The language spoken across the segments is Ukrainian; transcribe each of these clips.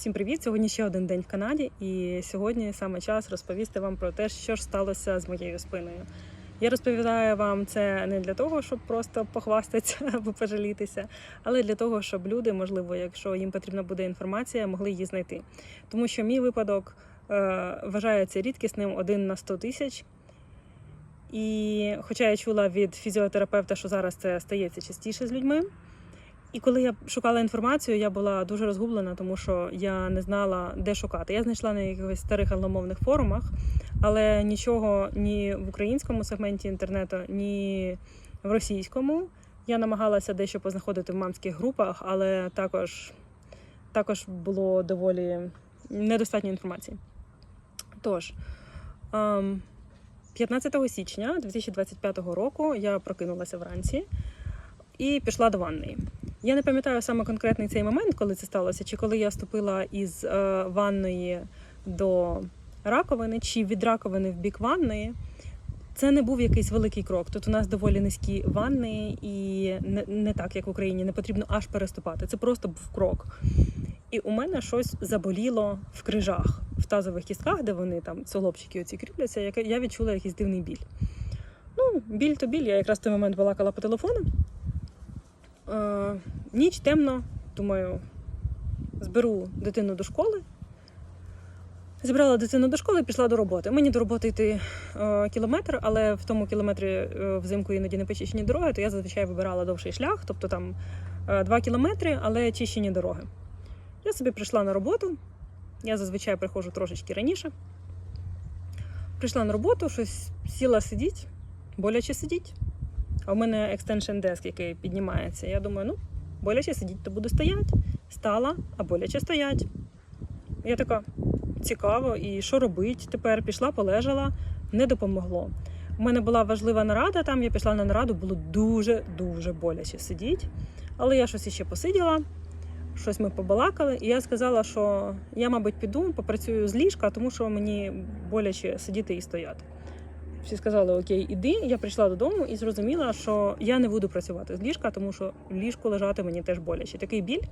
Всім привіт! Сьогодні ще один день в Канаді, і сьогодні саме час розповісти вам про те, що ж сталося з моєю спиною. Я розповідаю вам це не для того, щоб просто похвастатися або пожалітися, але для того, щоб люди, можливо, якщо їм потрібна буде інформація, могли її знайти. Тому що мій випадок е, вважається рідкісним один на 100 тисяч. І хоча я чула від фізіотерапевта, що зараз це стається частіше з людьми. І коли я шукала інформацію, я була дуже розгублена, тому що я не знала, де шукати. Я знайшла на якихось старих англомовних форумах, але нічого ні в українському сегменті інтернету, ні в російському. Я намагалася дещо познаходити в мамських групах, але також, також було доволі недостатньо інформації. Тож, ем, 15 січня 2025 року я прокинулася вранці і пішла до ванної. Я не пам'ятаю саме конкретний цей момент, коли це сталося, чи коли я вступила із е, ванної до раковини, чи від раковини в бік ванної. Це не був якийсь великий крок. Тут у нас доволі низькі ванни, і не, не так, як в Україні, не потрібно аж переступати. Це просто був крок. І у мене щось заболіло в крижах, в тазових кістках, де вони там солобчики оці кріпляться. Я відчула якийсь дивний біль. Ну, біль то біль. Я якраз в той момент балакала по телефону. Е, ніч темно, думаю, зберу дитину до школи. Зібрала дитину до школи і пішла до роботи. Мені до роботи йти е, кілометр, але в тому кілометрі е, взимку іноді не почищені дороги, то я зазвичай вибирала довший шлях, тобто там е, 2 кілометри, але чищені дороги. Я собі прийшла на роботу. Я зазвичай приходжу трошечки раніше. Прийшла на роботу, щось сіла сидіть, боляче сидіть. А в мене екстеншн деск, який піднімається. Я думаю, ну, боляче сидіть, то буду стояти. Стала, а боляче стоять. Я така цікаво, і що робить тепер? Пішла, полежала, не допомогло. У мене була важлива нарада там, я пішла на нараду, було дуже-дуже боляче сидіти. Але я щось іще посиділа, щось ми побалакали, і я сказала, що я, мабуть, піду, попрацюю з ліжка, тому що мені боляче сидіти і стояти. Всі сказали, окей, іди. Я прийшла додому і зрозуміла, що я не буду працювати з ліжка, тому що в ліжку лежати мені теж боляче. Такий біль.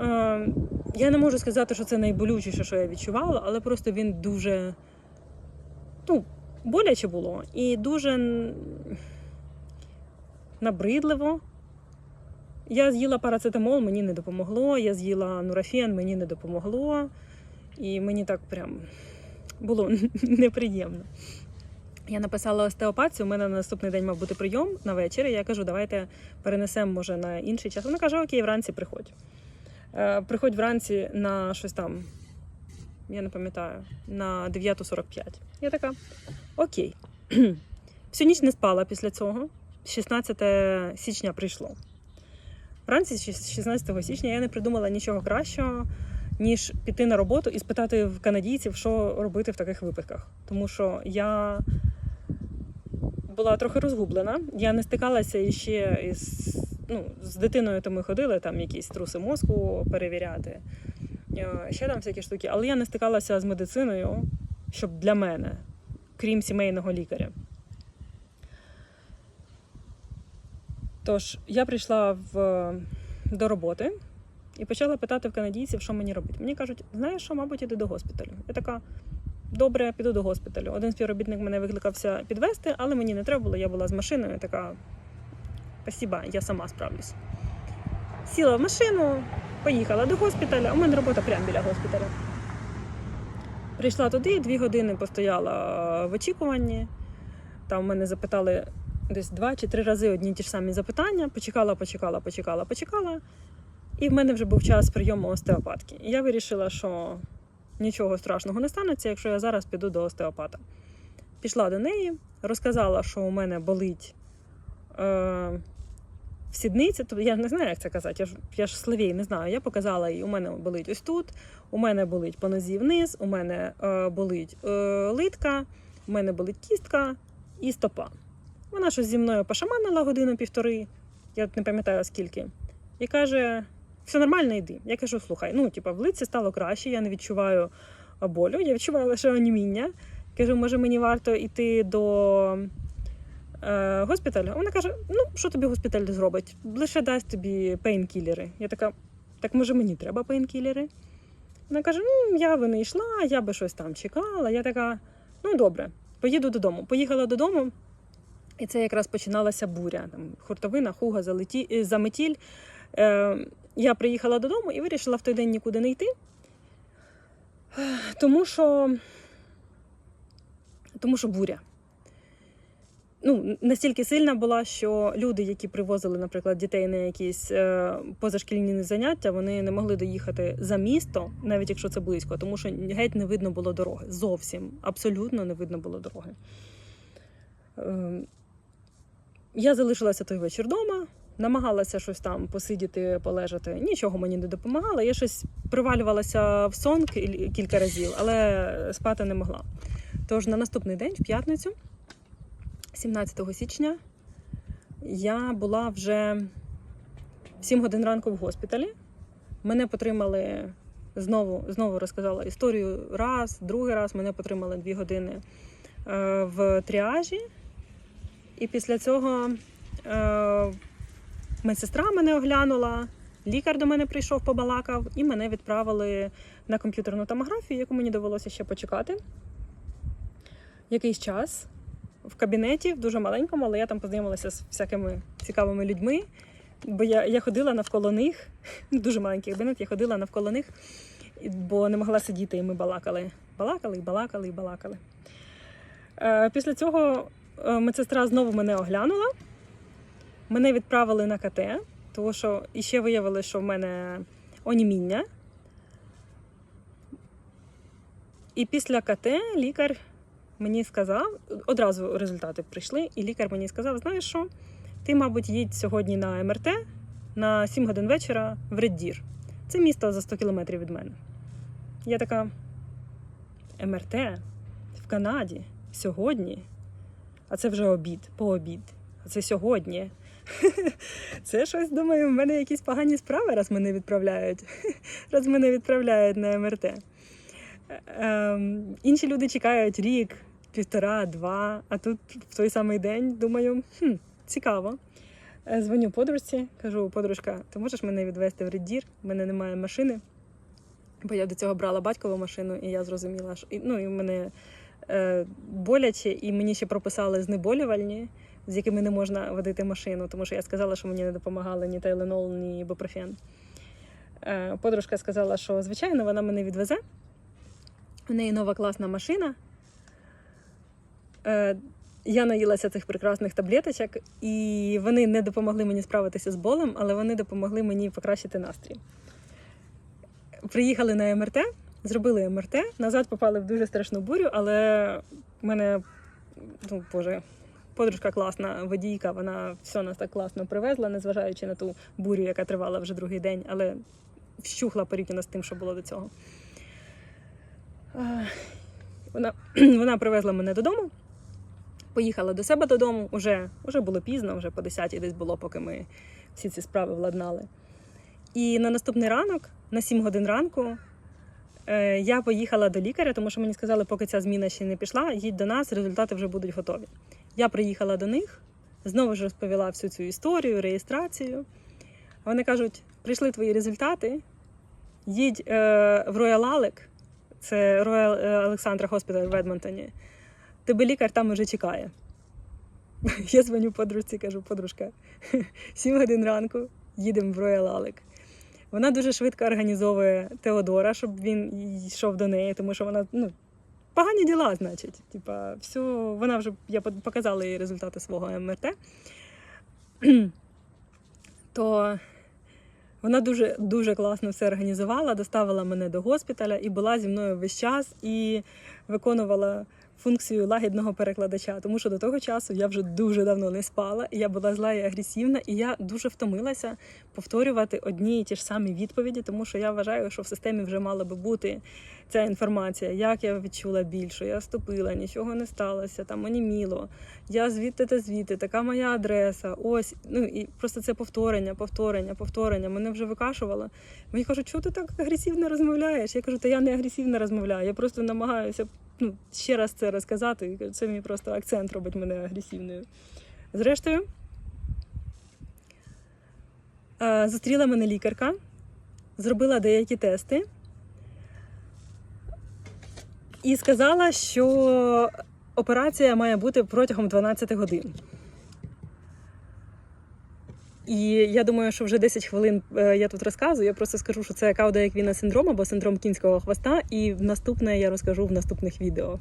Е, я не можу сказати, що це найболючіше, що я відчувала, але просто він дуже ну, боляче було і дуже набридливо. Я з'їла парацетамол, мені не допомогло. Я з'їла нурофен, мені не допомогло. І мені так прям було неприємно. Я написала остеопатію, у мене на наступний день мав бути прийом на вечір. і Я кажу, давайте перенесемо, може, на інший час. Вона каже, окей, вранці приходь. Е, приходь вранці на щось там, я не пам'ятаю, на 9.45. Я така, окей. Всю ніч не спала після цього. 16 січня прийшло. Вранці 16 січня я не придумала нічого кращого, ніж піти на роботу і спитати в канадійців, що робити в таких випадках. Тому що я була трохи розгублена. Я не стикалася іще із ну, з дитиною, то ми ходили там якісь труси мозку перевіряти, е, ще там всякі штуки. Але я не стикалася з медициною, щоб для мене, крім сімейного лікаря. Тож я прийшла в, до роботи і почала питати в канадійців, що мені робити. Мені кажуть, знаєш що, мабуть, іди до госпіталю. Я така. Добре, піду до госпіталю. Один співробітник мене викликався підвести, але мені не треба було. Я була з машиною. Така спасіба, я сама справлюсь. Сіла в машину, поїхала до госпіталя. У мене робота прямо біля госпіталя. Прийшла туди, дві години постояла в очікуванні. Там мене запитали десь два чи три рази одні ті ж самі запитання. Почекала, почекала, почекала, почекала. І в мене вже був час прийому остеопатки. І я вирішила, що нічого страшного не станеться, якщо я зараз піду до остеопата. Пішла до неї, розказала, що у мене болить е, в сідниці. Тобто я не знаю, як це казати. Я ж, я ж словій не знаю. Я показала їй, у мене болить ось тут, у мене болить по нозі вниз, у мене е, болить е, литка, у мене болить кістка і стопа. Вона щось зі мною пошаманила годину-півтори, я не пам'ятаю скільки, і каже: все нормально, йди. Я кажу, слухай, ну, типа, в лиці стало краще, я не відчуваю болю, я відчуваю лише оніміння. Кажу, може, мені варто йти до е, госпіталю? Вона каже: ну, що тобі госпіталь зробить? Лише дасть тобі пейнкілери. Я така, так може мені треба пейнкілери? Вона каже: ну, я би не йшла, я би щось там чекала. Я така, ну добре, поїду додому. Поїхала додому, і це якраз починалася буря. Там, хуртовина, хуга, залеті... е, заметіль. Е, я приїхала додому і вирішила в той день нікуди не йти. Тому що, тому що буря. Ну, настільки сильна була, що люди, які привозили, наприклад, дітей на якісь е, позашкільні заняття, вони не могли доїхати за місто, навіть якщо це близько, тому що геть не видно було дороги. Зовсім абсолютно не видно було дороги. Е, я залишилася той вечір вдома, намагалася щось там посидіти, полежати. Нічого мені не допомагало. Я щось привалювалася в сон кілька разів, але спати не могла. Тож на наступний день, в п'ятницю, 17 січня, я була вже в 7 годин ранку в госпіталі. Мене потримали знову, знову розказала історію раз, другий раз. Мене потримали 2 години е, в тріажі. І після цього е, медсестра мене оглянула, лікар до мене прийшов, побалакав, і мене відправили на комп'ютерну томографію, яку мені довелося ще почекати. Якийсь час в кабінеті, в дуже маленькому, але я там познайомилася з всякими цікавими людьми. Бо я, я ходила навколо них, дуже маленький кабінет, я ходила навколо них, бо не могла сидіти, і ми балакали. Балакали, балакали, і балакали. Е, після цього е, медсестра знову мене оглянула. Мене відправили на КТ, тому що іще виявили, що в мене оніміння. І після КТ лікар мені сказав, одразу результати прийшли, і лікар мені сказав: знаєш що, ти, мабуть, їдь сьогодні на МРТ на 7 годин вечора в Реддір. Це місто за 100 кілометрів від мене. Я така: МРТ в Канаді сьогодні, а це вже обід, пообід. А це сьогодні. Це щось, думаю, в мене якісь погані справи, раз мене відправляють. Раз мене відправляють на МРТ. Ем, інші люди чекають рік, півтора, два, а тут в той самий день думаю, хм, цікаво. Е, Дзвоню подружці, кажу, подружка, ти можеш мене відвезти в Реддір? У мене немає машини. Бо я до цього брала батькову машину, і я зрозуміла, що ну, і в мене е, боляче, і мені ще прописали знеболювальні, з якими не можна водити машину, тому що я сказала, що мені не допомагали ні Тайленол, ні Ібупрофен. Е, подружка сказала, що звичайно вона мене відвезе. У неї нова класна машина. Е, я наїлася цих прекрасних таблеточок, і вони не допомогли мені справитися з болем, але вони допомогли мені покращити настрій. Приїхали на МРТ, зробили МРТ, назад попали в дуже страшну бурю, але мене, ну боже, подружка класна, водійка, вона все нас так класно привезла, незважаючи на ту бурю, яка тривала вже другий день, але вщухла порівняно з тим, що було до цього. Вона, вона привезла мене додому, поїхала до себе додому, уже, уже було пізно, вже по 10 десь було, поки ми всі ці справи владнали. І на наступний ранок, на 7 годин ранку, я поїхала до лікаря, тому що мені сказали, поки ця зміна ще не пішла, їдь до нас, результати вже будуть готові. Я приїхала до них, знову ж розповіла всю цю історію, реєстрацію. Вони кажуть: прийшли твої результати, їдь е, в Royal Alec, це Royal Олександра Хоспіталь в Едмонтоні. Тебе лікар там уже чекає. Я дзвоню подружці, кажу, подружка, 7 годин ранку їдемо в Royal Alec. Вона дуже швидко організовує Теодора, щоб він йшов до неї, тому що вона ну, погані діла, значить. Типа, все, вона вже я показала їй результати свого МРТ. То вона дуже дуже класно все організувала, доставила мене до госпіталя і була зі мною весь час і виконувала функцію лагідного перекладача, тому що до того часу я вже дуже давно не спала, і я була зла і агресивна, і я дуже втомилася повторювати одні і ті ж самі відповіді, тому що я вважаю, що в системі вже мала би бути ця інформація, як я відчула більше, я вступила, нічого не сталося, там оніміло, я звідти та звідти, така моя адреса. Ось ну і просто це повторення, повторення, повторення. Мене вже викашувало. Мені кажуть, чого ти так агресивно розмовляєш? Я кажу, та я не агресивно розмовляю. Я просто намагаюся ну, ще раз це розказати, це мій просто акцент робить мене агресивною. Зрештою, е, зустріла мене лікарка, зробила деякі тести і сказала, що операція має бути протягом 12 годин. І я думаю, що вже 10 хвилин е, я тут розказую. Я просто скажу, що це каудоеквіна синдром або синдром кінського хвоста. І наступне я розкажу в наступних відео.